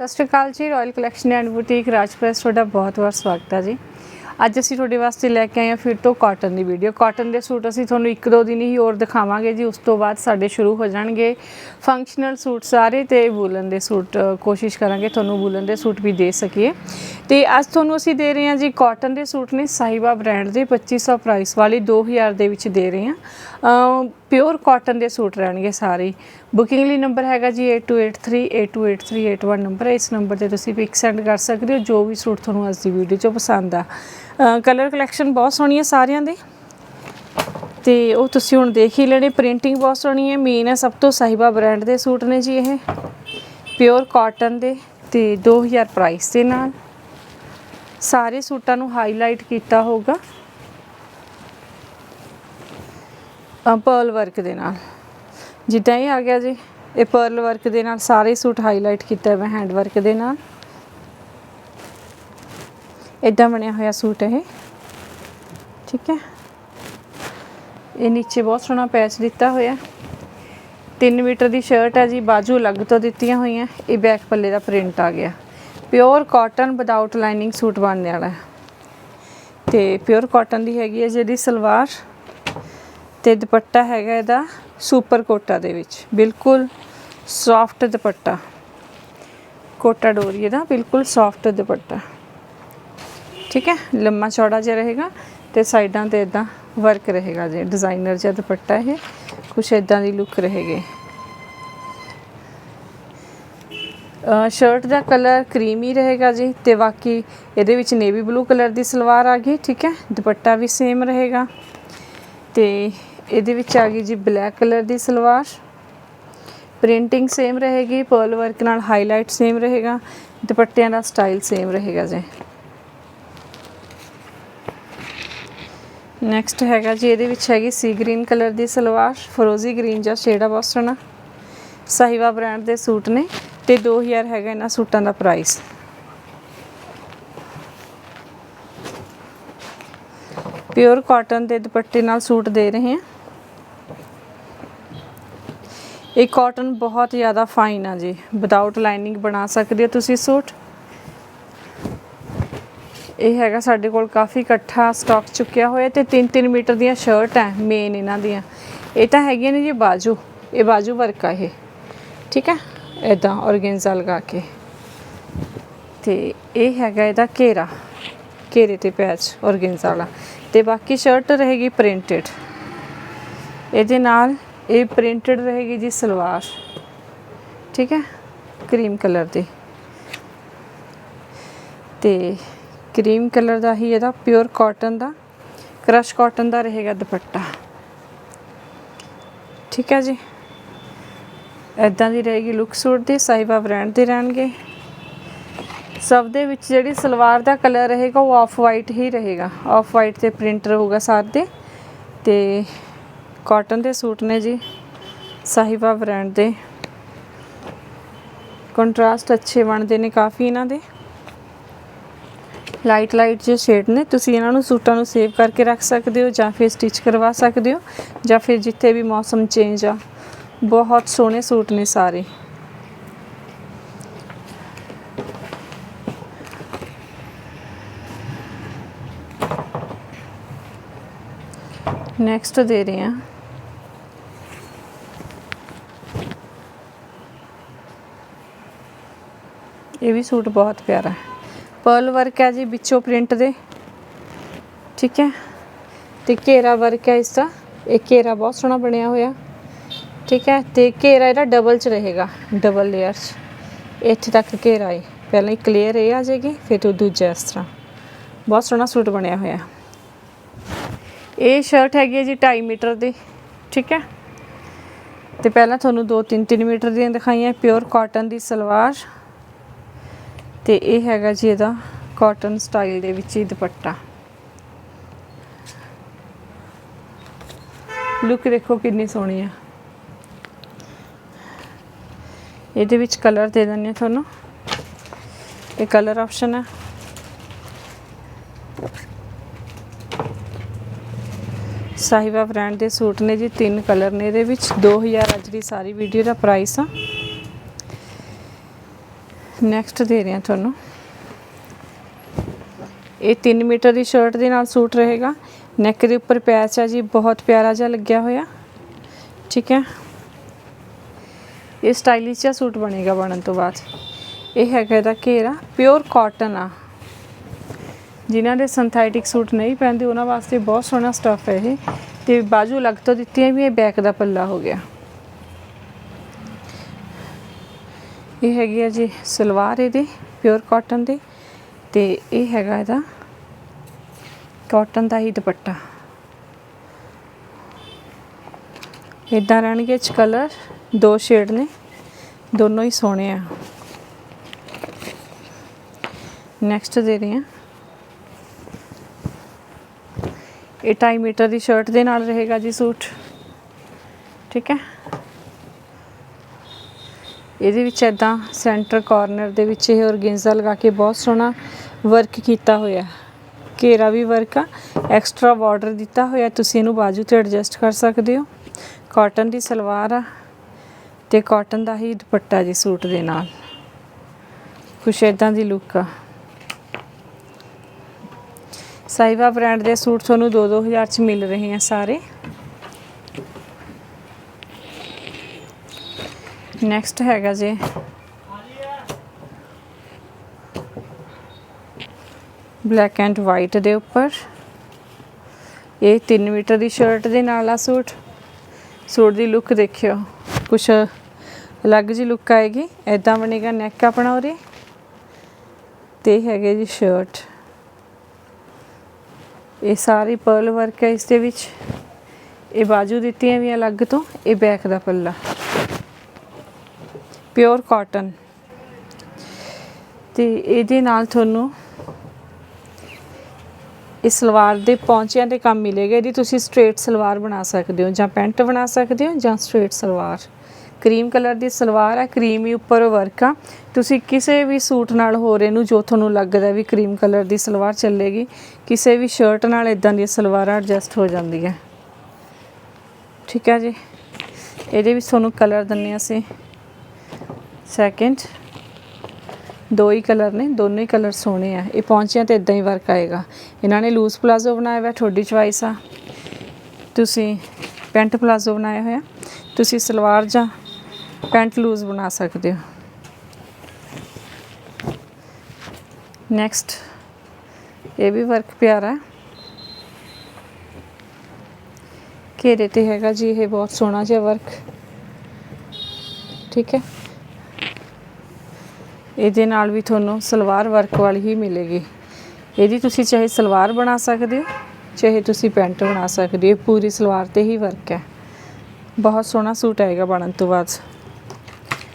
ਸਤਿ ਸ਼੍ਰੀ ਅਕਾਲ ਜੀ ਰਾਇਲ ਕਲੈਕਸ਼ਨ ਐਂਡ ਬੁਟੀਕ ਰਾਜਪ੍ਰੈਸ ਤੁਹਾਡਾ ਬਹੁਤ-ਬਹੁਤ ਸਵਾਗਤ ਹੈ ਜੀ। ਅੱਜ ਅਸੀਂ ਤੁਹਾਡੇ ਵਾਸਤੇ ਲੈ ਕੇ ਆਏ ਹਾਂ ਫਿਰ ਤੋਂ ਕਾਟਨ ਦੀ ਵੀਡੀਓ ਕਾਟਨ ਦੇ ਸੂਟ ਅਸੀਂ ਤੁਹਾਨੂੰ ਇੱਕ ਦੋ ਦਿਨ ਹੀ ਹੋਰ ਦਿਖਾਵਾਂਗੇ ਜੀ, ਉਸ ਤੋਂ ਬਾਅਦ ਸਾਡੇ ਸ਼ੁਰੂ ਹੋ ਜਾਣਗੇ। ਫੰਕਸ਼ਨਲ ਸੂਟ ਸਾਰੇ ਤੇ ਵੂਲਨ ਦੇ ਸੂਟ ਕੋਸ਼ਿਸ਼ ਕਰਾਂਗੇ ਤੁਹਾਨੂੰ ਵੂਲਨ ਦੇ ਸੂਟ ਵੀ ਦੇ ਸਕੀਏ। ਤੇ ਅੱਜ ਤੁਹਾਨੂੰ ਅਸੀਂ ਦੇ ਰਹੇ ਹਾਂ ਜੀ ਕਾਟਨ ਦੇ ਸੂਟ ਨੇ ਸਾਹਿਬਾ ਬ੍ਰਾਂਡ ਦੇ 2500 ਪ੍ਰਾਈਸ ਵਾਲੀ 2000 ਦੇ ਵਿੱਚ ਦੇ ਰਹੇ ਹਾਂ। ਪਿਓਰ ਕਾਟਨ ਦੇ ਸੂਟ ਰਹਿਣਗੇ ਸਾਰੇ ਬੁਕਿੰਗ ਲਈ ਨੰਬਰ ਹੈਗਾ ਜੀ 8283828381 ਨੰਬਰ ਹੈ। ਇਸ ਨੰਬਰ ਤੇ ਤੁਸੀਂ ਪਿਕ ਸੈਂਡ ਕਰ ਸਕਦੇ ਹੋ ਜੋ ਵੀ ਸੂਟ ਤੁਹਾਨੂੰ ਅੱਜ ਦੀ ਵੀਡੀਓ 'ਚੋਂ ਪਸੰਦ ਆ। ਕਲਰ ਕਲੈਕਸ਼ਨ ਬਹੁਤ ਸੋਹਣੀ ਹੈ ਸਾਰਿਆਂ ਦੇ। ਤੇ ਉਹ ਤੁਸੀਂ ਹੁਣ ਦੇਖ ਹੀ ਲੈਣੇ ਪ੍ਰਿੰਟਿੰਗ ਬਹੁਤ ਸੋਹਣੀ ਹੈ। ਮੇਨ ਹੈ, ਸਭ ਤੋਂ ਸਾਹਿਬਾ ਬ੍ਰਾਂਡ ਦੇ ਸੂਟ ਨੇ ਜੀ ਇਹ। ਪਿਓਰ ਕਾਟਨ ਦੇ ਤੇ 2000 ਪ੍ਰਾਈਸ ਦੇ ਨਾਲ। ਸਾਰੇ ਸੂਟਾਂ ਨੂੰ ਹਾਈਲਾਈਟ ਕੀਤਾ ਹੋਊਗਾ। ਪਰਲ ਵਰਕ ਦੇ ਨਾਲ। ਜਿੱਦਾਂ ਹੀ ਆ ਗਿਆ ਜੀ, ਇਹ ਪਰਲ ਵਰਕ ਦੇ ਨਾਲ ਸਾਰੇ ਸੂਟ ਹਾਈਲਾਈਟ ਕੀਤਾ ਹੈ ਹੈਂਡ ਵਰਕ ਦੇ ਨਾਲ। ਇਦਾਂ ਬਣਿਆ ਹੋਇਆ ਸੂਟ ਇਹ। ਠੀਕ ਹੈ। ਇਹ ਨੀਚੇ ਬਹੁਤ ਸੋਹਣਾ ਪੈਚ ਦਿੱਤਾ ਹੋਇਆ। 3 ਮੀਟਰ ਦੀ ਸ਼ਰਟ ਹੈ ਜੀ, ਬਾਜੂ ਅਲੱਗ ਤੋਂ ਦਿੱਤੀਆਂ ਹੋਈਆਂ, ਇਹ ਬੈਕ ਪੱਲੇ ਦਾ ਪ੍ਰਿੰਟ ਆ ਗਿਆ। Pure cotton without lining suit ਬਣਨ ਵਾਲਾ। ਹੈ ਤੇ ਪਿਓਰ ਕਾਟਨ ਦੀ ਹੈਗੀ ਹੈ ਜਿਹੜੀ ਸਲਵਾਰ। ਤੇ ਦੁਪੱਟਾ ਹੈਗਾ ਇਹਦਾ ਸੁਪਰ ਕੋਟਾ ਦੇ ਵਿੱਚ। ਬਿਲਕੁਲ ਸੌਫਟ ਦੁਪੱਟਾ। ਕੋਟਾ ਡੋਰੀ ਇਹਦਾ, ਬਿਲਕੁਲ ਸੌਫਟ ਦੁਪੱਟਾ। ਠੀਕ ਹੈ? ਲੰਮਾ ਚੌੜਾ ਜਿਹਾ ਰਹੇਗਾ ਤੇ ਸਾਈਡਾਂ ਤੇ ਇਦਾਂ ਵਰਕ ਰਹੇਗਾ ਜੀ। ਡਿਜ਼ਾਈਨਰ ਜਿਹਾ ਦੁਪੱਟਾ ਇਹ। ਕੁਛ ਇਦਾਂ ਦੀ ਲੁੱਕ ਰਹੇਗੀ। ਸ਼ਰਟ ਦਾ ਕਲਰ ਕਰੀਮੀ ਰਹੇਗਾ ਜੀ ਤੇ ਬਾਕੀ ਇਹਦੇ ਵਿੱਚ ਨੇਵੀ ਬਲੂ ਕਲਰ ਦੀ ਸਲਵਾਰ ਆ ਗਈ। ਠੀਕ ਹੈ? ਦੁਪੱਟਾ ਵੀ ਸੇਮ ਰਹੇਗਾ। ਤੇ ਇਹਦੇ ਵਿੱਚ ਆ ਗਈ ਜੀ ਬਲੈਕ ਕਲਰ ਦੀ ਸਲਵਾਰ। ਪ੍ਰਿੰਟਿੰਗ ਸੇਮ ਰਹੇਗੀ ਪਰਲ ਵਰਕ ਨਾਲ ਹਾਈਲਾਈਟ ਸੇਮ ਰਹੇਗਾ, ਦੁਪੱਟਿਆਂ ਦਾ ਸਟਾਈਲ ਸੇਮ ਰਹੇਗਾ ਜੀ। ਨੈਕਸਟ ਹੈਗਾ ਜੀ, ਇਹਦੇ ਵਿੱਚ ਹੈਗੀ ਸੀ ਗ੍ਰੀਨ ਕਲਰ ਦੀ ਸਲਵਾਰ, ਫਰੋਜ਼ੀ ਗ੍ਰੀਨ ਜਾਂ ਸ਼ੇਡ ਆ ਬਹੁਤ ਸੋਹਣਾ ਸਾਹਿਵਾ ਬ੍ਰਾਂਡ ਦੇ ਸੂਟ ਨੇ ਤੇ 2000 ਹੈਗਾ ਇਹਨਾਂ ਸੂਟਾਂ ਦਾ ਪ੍ਰਾਈਸ ਪਿਓਰ ਕਾਟਨ ਦੇ ਦੁਪੱਟੇ ਨਾਲ ਸੂਟ ਦੇ ਰਹੇ ਹਾਂ। ਇਹ ਕਾਟਨ ਬਹੁਤ ਜ਼ਿਆਦਾ ਫਾਈਨ ਆ ਜੀ। ਵਿਦਆਊਟ ਲਾਈਨਿੰਗ ਬਣਾ ਸਕਦੇ ਹੋ ਤੁਸੀਂ ਸੂਟ। ਇਹ ਹੈਗਾ ਸਾਡੇ ਕੋਲ ਕਾਫੀ ਇਕੱਠਾ ਸਟਾਕ ਚੁੱਕਿਆ ਹੋਇਆ ਤੇ 3-3 ਮੀਟਰ ਦੀਆਂ ਸ਼ਰਟ ਹੈ ਮੇਨ ਇਹਨਾਂ ਦੀਆਂ। ਇਹ ਤਾਂ ਹੈਗੀਆਂ ਨੇ ਜੀ ਬਾਜੂ। ਇਹ ਬਾਜੂ ਵਰਕ ਆ ਇਹ। ਠੀਕ ਹੈ? ਇਦਾਂ ਔਰਗੈਂਜ਼ਾ ਲਗਾ ਕੇ। ਤੇ ਇਹ ਹੈਗਾ ਇਹਦਾ ਘੇਰਾ। ਘੇਰੇ ਤੇ ਪੈਚ ਔਰਗੈਂਜ਼ਾ ਵਾਲਾ। ਤੇ ਬਾਕੀ ਸ਼ਰਟ ਰਹੇਗੀ ਪ੍ਰਿੰਟਡ ਇਹਦੇ ਨਾਲ ਇਹ ਪ੍ਰਿੰਟਡ ਰਹੇਗੀ ਜੀ ਸਲਵਾਰ। ਠੀਕ ਹੈ? ਕਰੀਮ ਕਲਰ ਦੀ। ਤੇ ਕਰੀਮ ਕਲਰ ਦਾ ਹੀ ਇਹਦਾ ਪਿਓਰ ਕਾਟਨ ਦਾ ਕ੍ਰਸ਼ ਕਾਟਨ ਦਾ ਰਹੇਗਾ ਦੁਪੱਟਾ। ਠੀਕ ਹੈ ਜੀ? ਇਦਾਂ ਦੀ ਰਹੇਗੀ ਲੁੱਕ ਸੂਟ ਦੀ, ਸਾਹਿਬਾ ਬ੍ਰਾਂਡ ਦੇ ਰਹਿਣਗੇ। ਸਭ ਦੇ ਵਿੱਚ ਜਿਹੜੀ ਸਲਵਾਰ ਦਾ ਕਲਰ ਰਹੇਗਾ, ਉਹ ਆਫ ਵਾਈਟ ਹੀ ਰਹੇਗਾ। ਆਫ ਵਾਈਟ ਤੇ ਪ੍ਰਿੰਟਰ ਹੋਊਗਾ ਸਾਰੇ ਦੇ। ਤੇ ਕਾਟਨ ਦੇ ਸੂਟ ਨੇ ਜੀ ਸਾਹਿਬਾ ਬ੍ਰਾਂਡ ਦੇ। ਕੰਟਰਾਸਟ ਅੱਛੇ ਬਣਦੇ ਨੇ ਕਾਫੀ ਇਹਨਾਂ ਦੇ। ਲਾਈਟ ਲਾਈਟ ਜਿਹੇ ਸ਼ੇਡ ਨੇ, ਤੁਸੀਂ ਇਹਨਾਂ ਨੂੰ ਸੂਟਾਂ ਨੂੰ ਸੇਵ ਕਰਕੇ ਰੱਖ ਸਕਦੇ ਹੋ ਜਾਂ ਫਿਰ ਸਟਿਚ ਕਰਵਾ ਸਕਦੇ ਹੋ ਜਾਂ ਫਿਰ ਜਿੱਥੇ ਵੀ ਮੌਸਮ ਚੇਂਜ ਆ, ਬਹੁਤ ਸੋਹਣੇ ਸੂਟ ਨੇ ਸਾਰੇ। ਨੈਕਸਟ ਦੇ ਰਹੇ ਹਾਂ। ਇਹ ਵੀ ਸੂਟ ਬਹੁਤ ਪਿਆਰਾ ਹੈ। ਪਰਲ ਵਰਕ ਹੈ ਜੀ ਵਿੱਚੋਂ ਪ੍ਰਿੰਟ ਦੇ। ਠੀਕ ਹੈ। ਤੇ ਘੇਰਾ ਵਰਕ ਹੈ ਇਸ ਦਾ। ਇਹ ਘੇਰਾ ਬਹੁਤ ਸੋਹਣਾ ਬਣਿਆ ਹੋਇਆ। ਠੀਕ ਹੈ। ਤੇ ਘੇਰਾ ਇਹਦਾ ਡਬਲ ਚ ਰਹੇਗਾ। ਡਬਲ ਲੇਅਰ ਚ ਇੱਥੇ ਤੱਕ ਘੇਰਾ ਹੈ ਪਹਿਲਾਂ ਇੱਕ ਲੇਅਰ ਇਹ ਆ ਜਾਏਗੀ, ਫਿਰ ਤੋਂ ਦੂਜਾ ਇਸ ਤਰ੍ਹਾਂ। ਬਹੁਤ ਸੋਹਣਾ ਸੂਟ ਬਣਿਆ ਹੋਇਆ। ਇਹ ਸ਼ਰਟ ਹੈਗੀ ਹੈ ਜੀ 2.5 ਮੀਟਰ ਦੀ। ਠੀਕ ਹੈ। ਤੇ ਪਹਿਲਾਂ ਤੁਹਾਨੂੰ 2 3 3 ਮੀਟਰ ਦੀਆਂ ਦਿਖਾਈਆਂ। ਪਿਓਰ ਕਾਟਨ ਦੀ ਸਲਵਾਰ। ਤੇ ਇਹ ਹੈਗਾ ਜੀ ਇਹਦਾ ਕਾਟਨ ਸਟਾਈਲ ਦੇ ਵਿੱਚ ਹੀ ਦੁਪੱਟਾ। ਲੁੱਕ ਦੇਖੋ ਕਿੰਨੀ ਸੋਹਣੀ ਆ। ਇਹਦੇ ਵਿੱਚ ਕਲਰ ਦੇ ਦਿੰਨੇ ਤੁਹਾਨੂੰ। ਇਹ ਕਲਰ ਆਪਸ਼ਨ ਹੈ ਸਾਹਿਬਾ ਬ੍ਰਾਂਡ ਦੇ ਸੂਟ ਨੇ ਜੀ, ਤਿੰਨ ਕਲਰ ਨੇ ਇਹਦੇ ਵਿੱਚ। 2000 ਅੱਜ ਦੀ ਸਾਰੀ ਵੀਡੀਓ ਦਾ ਪ੍ਰਾਈਸ ਆ। ਨੈਕਸਟ ਦੇ ਰਹੇ ਹਾਂ ਤੁਹਾਨੂੰ। ਇਹ 3 ਮੀਟਰ ਦੀ ਸ਼ਰਟ ਦੇ ਨਾਲ ਸੂਟ ਰਹੇਗਾ। ਨੈਕ ਦੇ ਉੱਪਰ ਪੈਚ ਆ ਜੀ, ਬਹੁਤ ਪਿਆਰਾ ਜਿਹਾ ਲੱਗਿਆ ਹੋਇਆ। ਠੀਕ ਹੈ। ਇਹ ਸਟਾਈਲਿਸ਼ ਜਿਹਾ ਸੂਟ ਬਣੇਗਾ ਬਣਨ ਤੋਂ ਬਾਅਦ। ਇਹ ਹੈਗਾ ਇਹਦਾ ਘੇਰਾ ਪਿਓਰ ਕਾਟਨ ਆ। ਜਿਨ੍ਹਾਂ ਦੇ ਸਿੰਥੈਟਿਕ ਸੂਟ ਨਹੀਂ ਪੈਂਦੇ ਉਹਨਾਂ ਵਾਸਤੇ ਬਹੁਤ ਸੋਹਣਾ ਸਟੱਫ ਹੈ ਇਹ। ਤੇ ਬਾਜੂ ਅਲੱਗ ਤੋਂ ਦਿੱਤੀਆਂ ਵੀ, ਇਹ ਬੈਕ ਦਾ ਪੱਲਾ ਹੋ ਗਿਆ। ਇਹ ਹੈਗੀ ਆ ਜੀ ਸਲਵਾਰ ਇਹਦੇ ਪਿਓਰ ਕਾਟਨ ਦੇ ਤੇ ਇਹ ਹੈਗਾ ਇਹਦਾ ਕਾਟਨ ਦਾ ਹੀ ਦੁਪੱਟਾ। ਇਦਾਂ ਰਹਿਣਗੇ ਚ ਕਲਰ ਦੋ ਸ਼ੇਡ ਨੇ, ਦੋਨੋਂ ਹੀ ਸੋਹਣੇ ਆ। ਨੈਕਸਟ ਦੇ ਰਹੇ ਹਾਂ। ਇਹ 2.5 ਮੀਟਰ ਦੀ ਸ਼ਰਟ ਦੇ ਨਾਲ ਰਹੇਗਾ ਜੀ ਸੂਟ। ਠੀਕ ਹੈ। ਇਹਦੇ ਵਿੱਚ ਇਦਾਂ ਸੈਂਟਰ ਕਾਰਨਰ ਦੇ ਵਿੱਚ ਇਹ ਔਰਗੈਂਜ਼ਾ ਲਗਾ ਕੇ ਬਹੁਤ ਸੋਹਣਾ ਵਰਕ ਕੀਤਾ ਹੋਇਆ ਘੇਰਾ ਵੀ ਵਰਕ ਆ ਐਕਸਟਰਾ ਬਾਰਡਰ ਦਿੱਤਾ ਹੋਇਆ ਤੁਸੀਂ ਇਹਨੂੰ ਬਾਜੂ ਤੇ ਐਡਜਸਟ ਕਰ ਸਕਦੇ ਹੋ। ਕਾਟਨ ਦੀ ਸਲਵਾਰ ਆ ਤੇ ਕਾਟਨ ਦਾ ਹੀ ਦੁਪੱਟਾ ਜੀ ਸੂਟ ਦੇ ਨਾਲ। ਕੁਛ ਇਦਾਂ ਦੀ ਲੁੱਕ ਆ। ਸਾਈਵਾ ਬ੍ਰਾਂਡ ਦੇ ਸੂਟ ਤੁਹਾਨੂੰ 2-2000 ਚ ਮਿਲ ਰਹੇ ਆ ਸਾਰੇ। ਨੈਕਸਟ ਹੈਗਾ ਜੀ। ਬਲੈਕ ਐਂਡ ਵਾਈਟ ਦੇ ਉੱਪਰ। ਇਹ 3 ਮੀਟਰ ਦੀ ਸ਼ਰਟ ਦੇ ਨਾਲ ਆ ਸੂਟ। ਸੂਟ ਦੀ ਲੁੱਕ ਦੇਖਿਓ। ਕੁਛ ਅਲੱਗ ਜੀ ਲੁੱਕ ਆਏਗੀ। ਐਦਾਂ ਬਣੇਗਾ ਨੈਕ ਆਪਣਾ ਉਰੇ। ਤੇ ਹੈਗੇ ਜੀ ਸ਼ਰਟ ਇਹ ਸਾਰੀ ਪਰਲ ਵਰਕ ਹੈ ਇਸ ਦੇ ਵਿੱਚ। ਇਹ ਬਾਜੂ ਦਿੱਤੀਆਂ ਵੀ ਅਲੱਗ ਤੋਂ। ਇਹ ਬੈਕ ਦਾ ਪੱਲਾ। ਪਿਓਰ ਕਾਟਨ ਤੇ ਇਹਦੇ ਨਾਲ ਤੁਹਾਨੂੰ ਇਸ ਸਲਵਾਰ ਦੇ ਪੌਂਚਿਆਂ ਤੇ ਕੰਮ ਮਿਲੇਗਾ। ਇਹਦੀ ਤੁਸੀਂ ਸਟ੍ਰੇਟ ਸਲਵਾਰ ਬਣਾ ਸਕਦੇ ਹੋ ਜਾਂ ਪੈਂਟ ਬਣਾ ਸਕਦੇ ਹੋ ਜਾਂ ਸਟ੍ਰੇਟ ਸਲਵਾਰ। ਕਰੀਮ ਕਲਰ ਦੀ ਸਲਵਾਰ ਹੈ ਕਰੀਮੀ ਉੱਪਰ ਵਰਕ ਆ। ਤੁਸੀਂ ਕਿਸੇ ਵੀ ਸੂਟ ਨਾਲ ਹੋਰ ਇਹਨੂੰ ਜੋ ਤੁਹਾਨੂੰ ਲੱਗਦਾ ਵੀ ਕਰੀਮ ਕਲਰ ਦੀ ਸਲਵਾਰ ਚੱਲੇਗੀ, ਕਿਸੇ ਵੀ ਸ਼ਰਟ ਨਾਲ ਇਦਾਂ ਦੀ ਸਲਵਾਰਾਂ ਐਡਜਸਟ ਹੋ ਜਾਂਦੀਆਂ। ਠੀਕ ਹੈ ਜੀ? ਇਹਦੇ ਵਿੱਚ ਤੁਹਾਨੂੰ ਕਲਰ ਦਿੰਨੇ ਅਸੀਂ। ਸੈਕਿੰਡ ਦੋ ਹੀ ਕਲਰ ਨੇ, ਦੋਨੋਂ ਹੀ ਕਲਰ ਸੋਹਣੇ ਆ। ਇਹ ਪਹੁੰਚਿਆ ਤੇ ਇਦਾਂ ਹੀ ਵਰਕ ਆਏਗਾ। ਇਹਨਾਂ ਨੇ ਲੂਜ਼ ਪਲਾਜ਼ੋ ਬਣਾਇਆ ਹੋਇਆ, ਤੁਹਾਡੀ ਚੁਆਇਸ ਆ। ਤੁਸੀਂ ਪੈਂਟ ਪਲਾਜ਼ੋ ਬਣਾਇਆ ਹੋਇਆ, ਤੁਸੀਂ ਸਲਵਾਰ ਜਾਂ ਪੈਂਟ ਲੂਜ਼ ਬਣਾ ਸਕਦੇ ਹੋ। ਨੈਕਸਟ ਇਹ ਵੀ ਵਰਕ ਪਿਆਰਾ ਘੇਰੇ ਤੇ ਹੈਗਾ ਜੀ, ਇਹ ਬਹੁਤ ਸੋਹਣਾ ਜਿਹਾ ਵਰਕ ਠੀਕ ਹੈ। ਇਹਦੇ ਨਾਲ ਵੀ ਤੁਹਾਨੂੰ ਸਲਵਾਰ ਵਰਕ ਵਾਲੀ ਹੀ ਮਿਲੇਗੀ। ਇਹਦੀ ਤੁਸੀਂ ਚਾਹੇ ਸਲਵਾਰ ਬਣਾ ਸਕਦੇ ਹੋ, ਚਾਹੇ ਤੁਸੀਂ ਪੈਂਟ ਬਣਾ ਸਕਦੇ ਹੋ, ਇਹ ਪੂਰੀ ਸਲਵਾਰ ਤੇ ਹੀ ਵਰਕ ਹੈ। ਬਹੁਤ ਸੋਹਣਾ ਸੂਟ ਆਏਗਾ ਬਣਨ ਤੋਂ ਬਾਅਦ।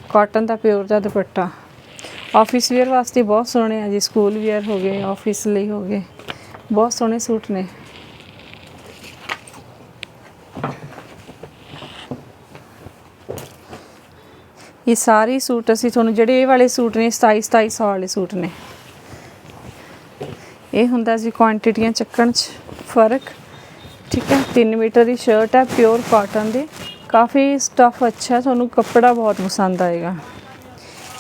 ਕਾਟਨ ਦਾ ਪਿਓਰ ਦਾ ਦੁਪੱਟਾ। ਆਫਿਸ ਵੇਅਰ ਵਾਸਤੇ ਬਹੁਤ ਸੋਹਣੇ ਆ ਜੀ ਸਕੂਲ ਵੇਅਰ ਹੋ ਗਏ ਆਫਿਸ ਲਈ ਹੋ ਗਏ। ਬਹੁਤ ਸੋਹਣੇ ਸੂਟ ਨੇ। ਇਹ ਸਾਰੇ ਸੂਟ ਅਸੀਂ ਤੁਹਾਨੂੰ ਜਿਹੜੇ ਇਹ ਵਾਲੇ ਸੂਟ ਨੇ 27 2700 ਵਾਲੇ ਸੂਟ ਨੇ। ਇਹ ਹੁੰਦਾ ਜੀ ਕੁਆਂਟੀਟੀਆਂ ਚੱਕਣ 'ਚ ਫ਼ਰਕ। ਠੀਕ ਹੈ 3 ਮੀਟਰ ਦੀ ਸ਼ਰਟ ਹੈ ਪਿਓਰ ਕਾਟਨ ਦੀ। ਕਾਫੀ ਸਟਫ ਅੱਛਾ, ਤੁਹਾਨੂੰ ਕੱਪੜਾ ਬਹੁਤ ਪਸੰਦ ਆਏਗਾ।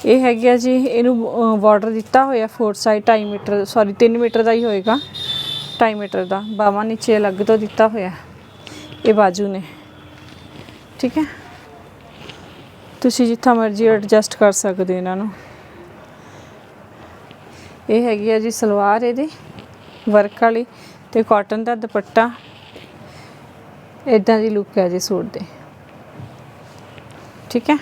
ਇਹ ਹੈਗੀ ਆ ਜੀ, ਇਹਨੂੰ ਬਾਰਡਰ ਦਿੱਤਾ ਹੋਇਆ four side 2.5 metre sorry 3 metre ਦਾ ਹੀ ਹੋਏਗਾ। 2.5 ਮੀਟਰ ਦਾ ਬਾਹਾਂ ਨੀਚੇ ਅਲੱਗ ਤੋਂ ਦਿੱਤਾ ਹੋਇਆ। ਇਹ ਬਾਜੂ ਨੇ। ਠੀਕ ਹੈ। ਤੁਸੀਂ ਜਿੱਥਾ ਮਰਜ਼ੀ ਐਡਜਸਟ ਕਰ ਸਕਦੇ ਇਹਨਾਂ ਨੂੰ। ਇਹ ਹੈਗੀ ਆ ਜੀ ਸਲਵਾਰ ਇਹਦੀ ਵਰਕ ਵਾਲੀ ਤੇ ਕਾਟਨ ਦਾ ਦੁਪੱਟਾ। ਇਦਾਂ ਦੀ ਲੁੱਕ ਹੈ ਜੀ ਸੂਟ ਦੇ। ਠੀਕ ਹੈ?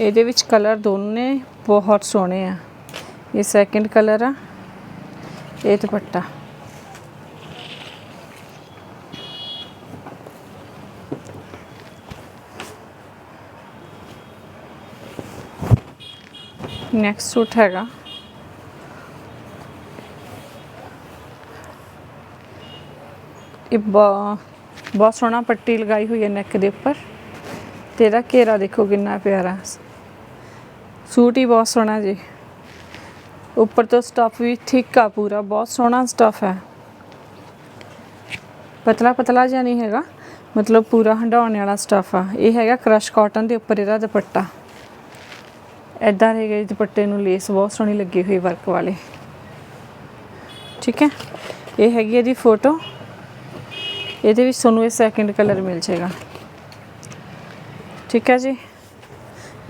ਇਹਦੇ ਵਿੱਚ ਕਲਰ ਦੋਨੇ ਬਹੁਤ ਸੋਹਣੇ ਆ। ਇਹ ਸੈਕਿੰਡ ਕਲਰ ਆ, ਇਹ ਦੁਪੱਟਾ। ਨੈਕਸਟ ਸੂਟ ਹੈਗਾ। ਇਹ ਬ- ਬਹੁਤ ਸੋਹਣਾ ਪੱਟੀ ਲਗਾਈ ਹੋਈ ਹੈ ਨੈਕ ਦੇ ਉੱਪਰ। ਤੇ ਇਹਦਾ ਘੇਰਾ ਦੇਖੋ ਕਿੰਨਾ ਪਿਆਰਾ। ਸੂਟ ਹੀ ਬਹੁਤ ਸੋਹਣਾ ਜੀ। ਉੱਪਰ ਤੋਂ ਸਟਫ ਵੀ ਥਿਕ ਆ ਪੂਰਾ, ਬਹੁਤ ਸੋਹਣਾ ਸਟਫ ਹੈ। ਪਤਲਾ ਪਤਲਾ ਜਿਹਾ ਨਹੀਂ ਹੈਗਾ। ਮਤਲਬ ਪੂਰਾ ਹੰਡਾਉਣ ਵਾਲਾ ਸਟਫ ਆ। ਇਹ ਹੈਗਾ ਕ੍ਰਸ਼ ਕਾਟਨ ਦੇ ਉੱਪਰ ਇਹਦਾ ਦੁਪੱਟਾ। ਐਦਾਂ ਰਹੇਗਾ ਜੀ ਦੁਪੱਟੇ ਨੂੰ ਲੇਸ ਬਹੁਤ ਸੋਹਣੀ ਲੱਗੀ ਹੋਈ ਵਰਕ ਵਾਲੇ। ਠੀਕ ਹੈ? ਇਹ ਹੈਗੀ ਹੈ ਜੀ ਫੋਟੋ ਇਹਦੇ ਵਿੱਚ ਤੁਹਾਨੂੰ ਇਹ ਸੈਕਿੰਡ ਕਲਰ ਮਿਲ ਜਾਏਗਾ। ਠੀਕ ਹੈ ਜੀ?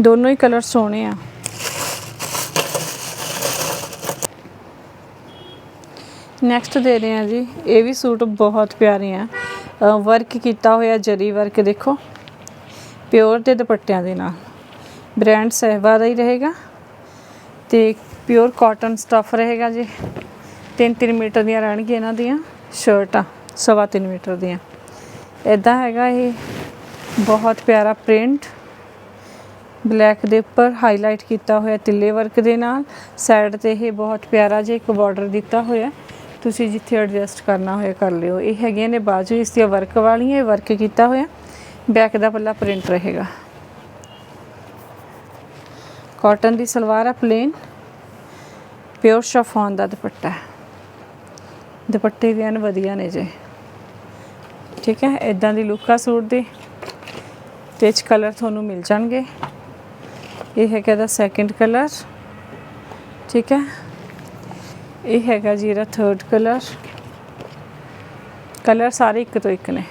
ਦੋਨੋਂ ਹੀ ਕਲਰ ਸੋਹਣੇ ਆ। ਨੈਕਸਟ ਦੇ ਰਹੇ ਹਾਂ ਜੀ। ਇਹ ਵੀ ਸੂਟ ਬਹੁਤ ਪਿਆਰੇ ਆ। ਵਰਕ ਕੀਤਾ ਹੋਇਆ ਜਰੀ ਵਰਕ ਦੇਖੋ। ਪਿਓਰ ਦੇ ਦੁਪੱਟਿਆਂ ਦੇ ਨਾਲ। ਬ੍ਰਾਂਡ ਸਹਿਬਾ ਦਾ ਹੀ ਰਹੇਗਾ ਤੇ ਪਿਓਰ ਕਾਟਨ ਸਟਫ ਰਹੇਗਾ ਜੀ। 3-3 ਮੀਟਰ ਦੀਆਂ ਰਹਿਣਗੀਆਂ ਇਹਨਾਂ ਦੀਆਂ, ਸ਼ਰਟਾਂ ਸਵਾ ਤਿੰਨ ਮੀਟਰ ਦੀਆਂ। ਇਦਾਂ ਹੈਗਾ ਇਹ ਬਹੁਤ ਪਿਆਰਾ ਪ੍ਰਿੰਟ। ਬਲੈਕ ਦੇ ਉੱਪਰ ਹਾਈਲਾਈਟ ਕੀਤਾ ਹੋਇਆ ਤਿੱਲੇ ਵਰਕ ਦੇ ਨਾਲ। ਸਾਈਡ ਤੇ ਇਹ ਬਹੁਤ ਪਿਆਰਾ ਜਿਹਾ ਇੱਕ ਬਾਰਡਰ ਦਿੱਤਾ ਹੋਇਆ ਤੁਸੀਂ ਜਿੱਥੇ ਐਡਜਸਟ ਕਰਨਾ ਹੋਇਆ ਕਰ ਲਿਓ। ਇਹ ਹੈਗੀਆਂ ਨੇ ਬਾਜੂ, ਇਸ ਦੀਆਂ ਵਰਕ ਵਾਲੀਆਂ ਇਹ ਵਰਕ ਕੀਤਾ ਹੋਇਆ। ਬੈਕ ਦਾ ਪੱਲਾ ਪ੍ਰਿੰਟ ਰਹੇਗਾ। ਕਾਟਨ ਦੀ ਸਲਵਾਰ ਆ ਪਲੇਨ ਪਿਓਰ ਸ਼ਫਾਨ ਦਾ ਦੁਪੱਟਾ। ਹੈ ਦੁਪੱਟੇ ਵੀ ਹਨ ਵਧੀਆ ਨੇ ਜੇ। ਠੀਕ ਹੈ ਇਦਾਂ ਦੀ ਲੁੱਕ ਆ ਸੂਟ ਦੀ, ਤੇ ਚ ਕਲਰ ਤੁਹਾਨੂੰ ਮਿਲ ਜਾਣਗੇ। ਇਹ ਹੈਗਾ ਦਾ ਸੈਕਿੰਡ ਕਲਰ ਠੀਕ ਹੈ, ਇਹ ਹੈਗਾ ਜੀ ਇਹਦਾ ਥਰਡ ਕਲਰ ਕਲਰ ਸਾਰੇ ਇੱਕ ਤੋਂ ਇੱਕ ਨੇ।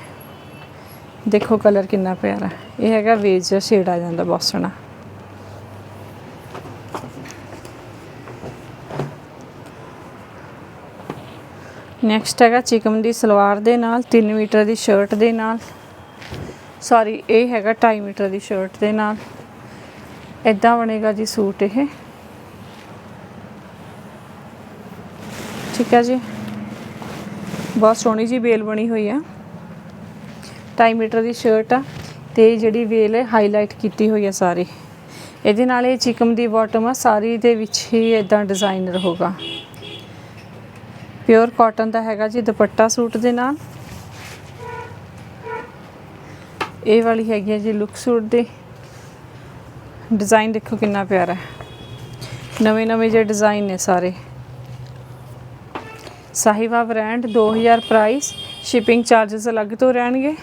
ਦੇਖੋ ਕਲਰ ਕਿੰਨਾ ਪਿਆਰਾ। ਇਹ ਹੈਗਾ ਵੇਜ ਜਿਹਾ ਸ਼ੇਡ ਆ ਜਾਂਦਾ ਬੌਸਣਾ ਨੈਕਸਟ ਹੈਗਾ ਚਿਕਮ ਦੀ ਸਲਵਾਰ ਦੇ ਨਾਲ 3 ਮੀਟਰ ਦੀ ਸ਼ਰਟ ਦੇ ਨਾਲ। ਸੌਰੀ ਇਹ ਹੈਗਾ 2.5 ਮੀਟਰ ਦੀ ਸ਼ਰਟ ਦੇ ਨਾਲ। ਇਦਾਂ ਬਣੇਗਾ ਜੀ ਸੂਟ ਇਹ। ਠੀਕ ਹੈ ਜੀ। ਬਹੁਤ ਸੋਹਣੀ ਜੀ ਵੇਲ ਬਣੀ ਹੋਈ ਆ। 2.5 ਮੀਟਰ ਦੀ ਸ਼ਰਟ ਆ ਤੇ ਜਿਹੜੀ ਵੇਲ ਹੈ ਹਾਈਲਾਈਟ ਕੀਤੀ ਹੋਈ ਆ ਸਾਰੀ। ਇਹਦੇ ਨਾਲ ਇਹ ਚਿਕਮ ਦੀ ਬਾਟਮ ਆ, ਸਾਰੀ ਦੇ ਵਿੱਚ ਹੀ ਇਦਾਂ ਡਿਜ਼ਾਈਨਰ ਰਹੂਗਾ ਪਿਓਰ ਕਾਟਨ ਦਾ ਹੈਗਾ ਜੀ, ਦੁਪੱਟਾ ਸੂਟ ਦੇ ਨਾਲ। ਇਹ ਵਾਲੀ ਹੈਗੀ ਹੈ ਜੀ ਲੁੱਕ ਸੂਟ ਦੇ। ਡਿਜ਼ਾਈਨ ਦੇਖੋ ਕਿੰਨਾ ਪਿਆਰਾ ਹੈ। ਨਵੇਂ ਨਵੇਂ ਜਿਹੇ ਡਿਜ਼ਾਈਨ ਨੇ ਸਾਰੇ। Sahiba brand 2000 price shipping charges ਅਲੱਗ ਤੋਂ ਰਹਿਣਗੇ।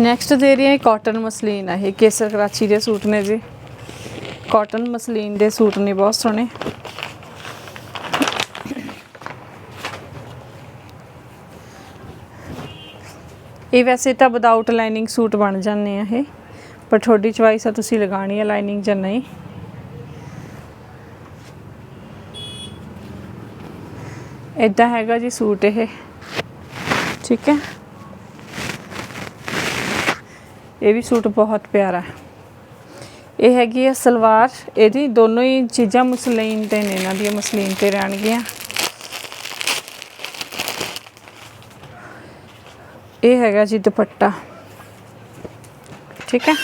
ਨੈਕਸਟ ਦੇ ਰਹੀ ਹੈ ਕਾਟਨ ਮਸਲੀਨ ਹੈ ਇਹ ਕੇਸਰ ਕਰਾਚੀ ਦੇ ਸੂਟ ਨੇ ਜੀ। ਕਾਟਨ ਮਸਲੀਨ ਦੇ ਸੂਟ ਨੇ, ਬਹੁਤ ਸੋਹਣੇ। ਇਹ ਵੈਸੇ ਤਾਂ ਵਿਦਆਊਟ ਲਾਈਨਿੰਗ ਸੂਟ ਬਣ ਜਾਂਦੇ ਆ ਇਹ, ਪਰ ਤੁਹਾਡੀ ਚੁਆਇਸ ਆ ਤੁਸੀਂ ਲਗਾਣੀ ਹੈ ਲਾਈਨਿੰਗ ਜਾਂ ਨਹੀਂ। ਇਦਾਂ ਹੈਗਾ ਜੀ ਸੂਟ ਇਹ। ਠੀਕ ਹੈ? ਇਹ ਵੀ ਸੂਟ ਬਹੁਤ ਪਿਆਰਾ ਹੈ। ਇਹ ਹੈਗੀ ਹੈ ਸਲਵਾਰ, ਇਹਦੀ ਦੋਨੋਂ ਹੀ ਚੀਜ਼ਾਂ ਮਸਲੀਨ ਤੇ ਨੇ, ਇਹਨਾਂ ਦੀਆਂ ਮਸਲੀਨ ਤੇ ਰਹਿਣਗੀਆਂ। ਇਹ ਹੈਗਾ ਜੀ ਦੁਪੱਟਾ। ਠੀਕ ਹੈ?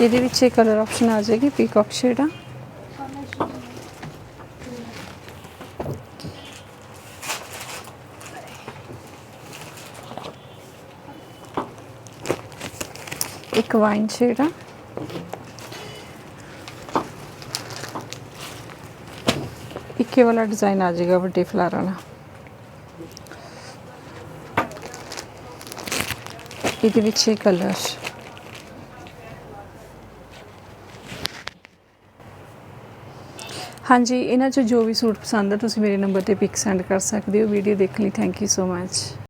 ਇਹਦੇ ਵਿੱਚ ਇਹ ਕਲਰ ਆਪਸ਼ਨ ਆ ਜਾਏਗੀ ਪੀਕਾਕ ਸ਼ੇਡ ਆ। ਇੱਕ ਵਾਈਨ ਸ਼ੇਡ ਆ ਇੱਕੇ ਵਾਲਾ ਡਿਜ਼ਾਈਨ ਆ ਜਾਏਗਾ ਵੱਡੇ ਫਲਾਰ ਵਾਲਾ ਇਹਦੇ ਵਿੱਚ ਇਹ ਕਲਰ ਹਾਂਜੀ ਇਹਨਾਂ ਚੋਂ ਜੋ ਵੀ ਸੂਟ ਪਸੰਦ ਹੈ ਤੁਸੀਂ ਮੇਰੇ ਨੰਬਰ ਤੇ ਪਿਕ ਸੈਂਡ ਕਰ ਸਕਦੇ ਹੋ ਵੀਡੀਓ ਦੇਖਣ ਲਈ ਥੈਂਕ ਯੂ ਸੋ ਮੱਚ